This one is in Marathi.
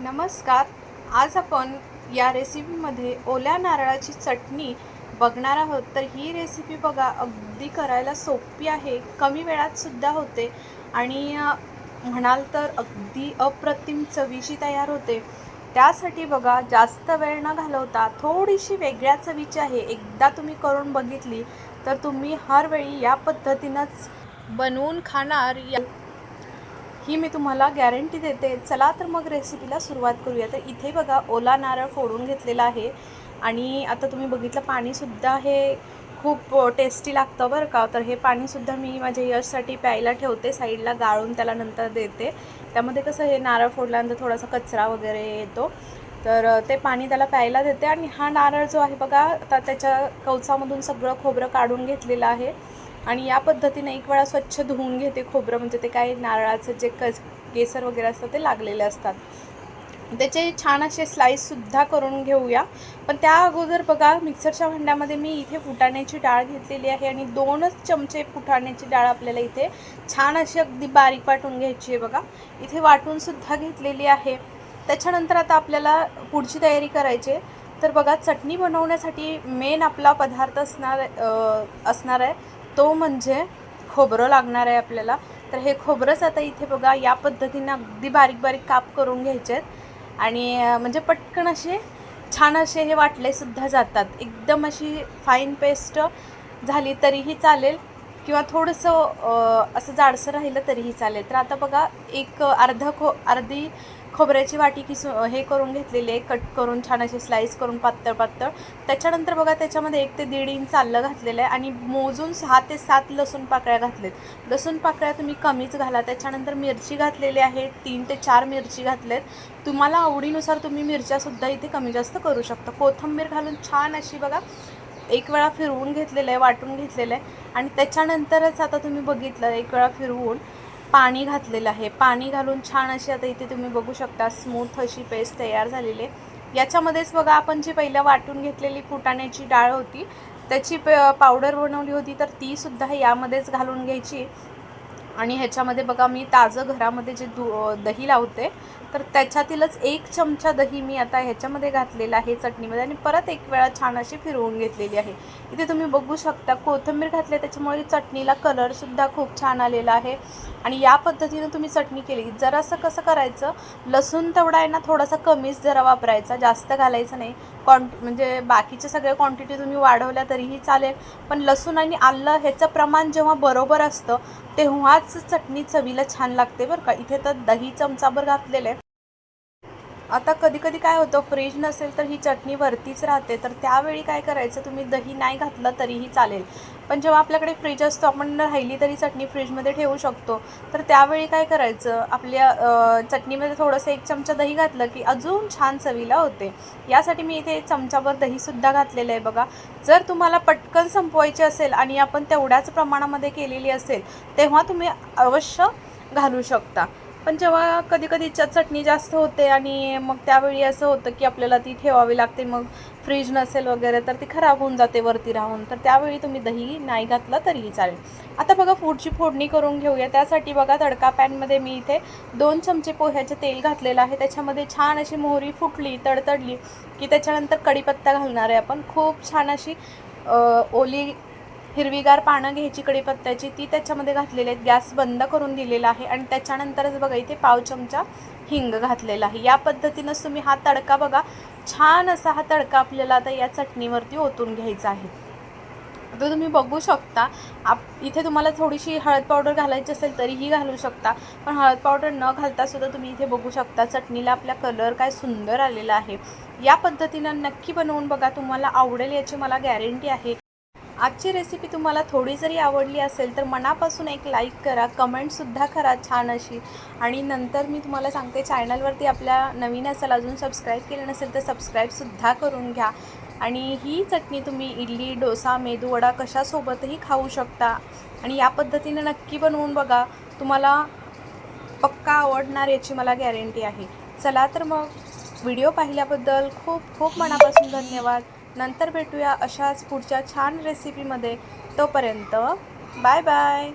नमस्कार. आज आपण या रेसिपीमध्ये ओल्या नारळाची चटणी बघणार आहोत. तर ही रेसिपी बघा अगदी करायला सोपी आहे. कमी वेळात सुद्धा होते. आणि म्हणाल तर अगदी अप्रतिम चवीची तयार होते. त्यासाठी बघा जास्त वेळ न घालवता थोडीशी वेगळ्या चवीची आहे. एकदा तुम्ही करून बघितली तर तुम्ही हर वेळी या पद्धतीनंच बनवून खाणार. या ही मी तुम्हाला गॅरंटी देते. चला तर मग रेसिपीला सुरुवात करूया. तर इथे बघा ओला नारळ फोडून घेतलेला आहे. आणि आता तुम्ही बघितलं पाणीसुद्धा हे खूप टेस्टी लागतं बरं का. तर हे पाणीसुद्धा मी माझ्या यशसाठी प्यायला ठेवते. साईडला गाळून त्याला नंतर देते. त्यामध्ये कसं हे नारळ फोडल्यानंतर थोडासा कचरा वगैरे येतो. तर ते पाणी त्याला प्यायला देते. आणि हा नारळ जो आहे बघा आता त्याच्या कवचामधून सगळं खोबरं काढून घेतलेलं आहे. आणि या पद्धतीने एक वेळा स्वच्छ धुवून घेते खोबरं म्हणजे ते काय नारळाचं जे कस केसर वगैरे असतं ते लागलेले असतात. त्याचे छान असे स्लाईससुद्धा करून घेऊया. पण त्या अगोदर बघा मिक्सरच्या भांड्यामध्ये मी इथे फुटाण्याची डाळ घेतलेली आहे आणि दोनच चमचे फुटाण्याची डाळ आपल्याला इथे छान अशी अगदी बारीक वाटून घ्यायची आहे बघा. इथे वाटूनसुद्धा घेतलेली आहे. त्याच्यानंतर आता आपल्याला पुढची तयारी करायची आहे. तर बघा चटणी बनवण्यासाठी मेन आपला पदार्थ असणार असणार आहे. तो म्हणजे खोबरं लागणार आहे आपल्याला. तर हे खोबरंच आता इथे बघा या पद्धतीने अगदी बारीक बारीक काप करून घ्यायचे आहेत आणि म्हणजे पटकन असे छान असे हे वाटले सुद्धा जातात. एकदम अशी फाईन पेस्ट झाली तरीही चालेल. किंवा थोडंसं असं जाडसं राहिलं तरीही चालेल. तर आता बघा एक अर्धा खो अर्धी खोबऱ्याची वाटी किसू हे करून घेतलेली आहे. कट करून छान असे स्लाईस करून पातळ पातळ. त्याच्यानंतर बघा त्याच्यामध्ये एक ते दीड इंच आलं घातलेलं आहे आणि मोजून सहा ते सात लसूण पाकळ्या घातलेत. लसूण पाकळ्या तुम्ही कमीच घाला. त्याच्यानंतर मिरची घातलेली आहे. तीन ते चार मिरची घातलेत. तुम्हाला आवडीनुसार तुम्ही मिरच्यासुद्धा इथे कमी जास्त करू शकता. कोथिंबीर घालून छान अशी बघा एक वेळा फिरवून घेतलेलं आहे वाटून घेतलेलं आहे. आणि त्याच्यानंतरच आता तुम्ही बघितलं एक वेळा फिरवून पाणी घातलेलं आहे. पाणी घालून छान अशी आता इथे तुम्ही बघू शकता स्मूथ अशी पेस्ट तयार झालेली आहे. याच्यामध्येच बघा आपण जी पहिलं वाटून घेतलेली फुटाण्याची डाळ होती त्याची प पावडर बनवली होती तर तीसुद्धा यामध्येच घालून घ्यायची. आणि ह्याच्यामध्ये बघा मी ताजं घरामध्ये जे दु दही लावते तर त्याच्यातीलच एक चमचा दही मी आता ह्याच्यामध्ये घातलेला आहे चटणीमध्ये आणि परत एक वेळा छान अशी फिरवून घेतलेली आहे. इथे तुम्ही बघू शकता कोथिंबीर घातली त्याच्यामुळे चटणीला कलरसुद्धा खूप छान आलेला आहे. आणि या पद्धतीनं तुम्ही चटणी केली. जरासं कसं करायचं लसूण तेवढा आहे ना थोडासा कमीच जरा वापरायचा जास्त घालायचं नाही. क्वांट म्हणजे बाकीच्या सगळ्या क्वांटिटी तुम्ही वाढवल्या तरीही चालेल. पण लसूण आणि आलं ह्याचं प्रमाण जेव्हा बरोबर असतं तेव्हाच चटणी चवीला छान लागते बरं का. इथे तर दही चमचाभर घातलेलं आहे. आता कधी कधी काय होतं फ्रीज नसेल तर ही चटणी वरतीच राहते. तर त्यावेळी काय करायचं तुम्ही दही नाही घातलं तरीही चालेल. पण जेव्हा आपल्याकडे फ्रीज असतो आपण राहिली तरी चटणी फ्रीजमध्ये ठेवू शकतो. तर त्यावेळी काय करायचं आपल्या चटणीमध्ये थोडंसं एक चमचा दही घातलं की अजून छान चवीला होते. यासाठी मी इथे चमच्यावर चमचाभर दहीसुद्धा घातलेलं आहे बघा. जर तुम्हाला पटकन संपवायची असेल आणि आपण तेवढ्याच प्रमाणामध्ये केलेली असेल तेव्हा तुम्ही अवश्य घालू शकता. पण जेव्हा कधी कधी चटणी जास्त होते आणि मग त्यावेळी असं होतं की आपल्याला ती ठेवावी लागते मग फ्रीज नसेल वगैरे तर ती खराब होऊन जाते वरती राहून. तर त्यावेळी तुम्ही दही नाही घातलं तरीही चालेल. आता बघा पुढची फोडणी करून घेऊया. त्यासाठी बघा तडका पॅनमध्ये मी इथे दोन चमचे पोह्याचे तेल घातलेलं आहे. त्याच्यामध्ये छान अशी मोहरी फुटली तडतडली की त्याच्यानंतर कढीपत्ता घालणार आहे आपण. खूप छान अशी ओली हिरवीगार पानं घ्यायची कढीपत्त्याची ती त्याच्यामध्ये घातलेली आहेत. गॅस बंद करून दिलेला आहे आणि त्याच्यानंतरच बघा इथे पाव चमचा हिंग घातलेला आहे. या पद्धतीनंच तुम्ही हा तडका बघा. छान असा हा तडका आपल्याला आता या चटणीवरती ओतून घ्यायचा आहे. आता तुम्ही बघू शकता आप इथे तुम्हाला थोडीशी हळद पावडर घालायची असेल तरीही घालू शकता. पण हळद पावडर न घालता सुद्धा तुम्ही इथे बघू शकता चटणीला आपला कलर काय सुंदर आलेला आहे. या पद्धतीनं नक्की बनवून बघा. तुम्हाला आवडेल याची मला गॅरंटी आहे. आजची रेसिपी तुम्हाला थोडी जरी आवडली असेल तर मनापासून एक लाईक करा कमेंटसुद्धा करा छान अशी. आणि नंतर मी तुम्हाला सांगते चॅनलवरती आपल्या नवीन असेल अजून सबस्क्राईब केलं नसेल तर सबस्क्राईबसुद्धा करून घ्या. आणि ही चटणी तुम्ही इडली डोसा मेदूवडा कशासोबतही खाऊ शकता. आणि या पद्धतीने नक्की बनवून बघा. तुम्हाला पक्का आवडणार याची मला गॅरंटी आहे. चला तर मग व्हिडिओ पाहिल्याबद्दल खूप खूप मनापासून धन्यवाद. नंतर भेटूया अशाच पुढच्या छान रेसिपीमध्ये तोपर्यंत बाय बाय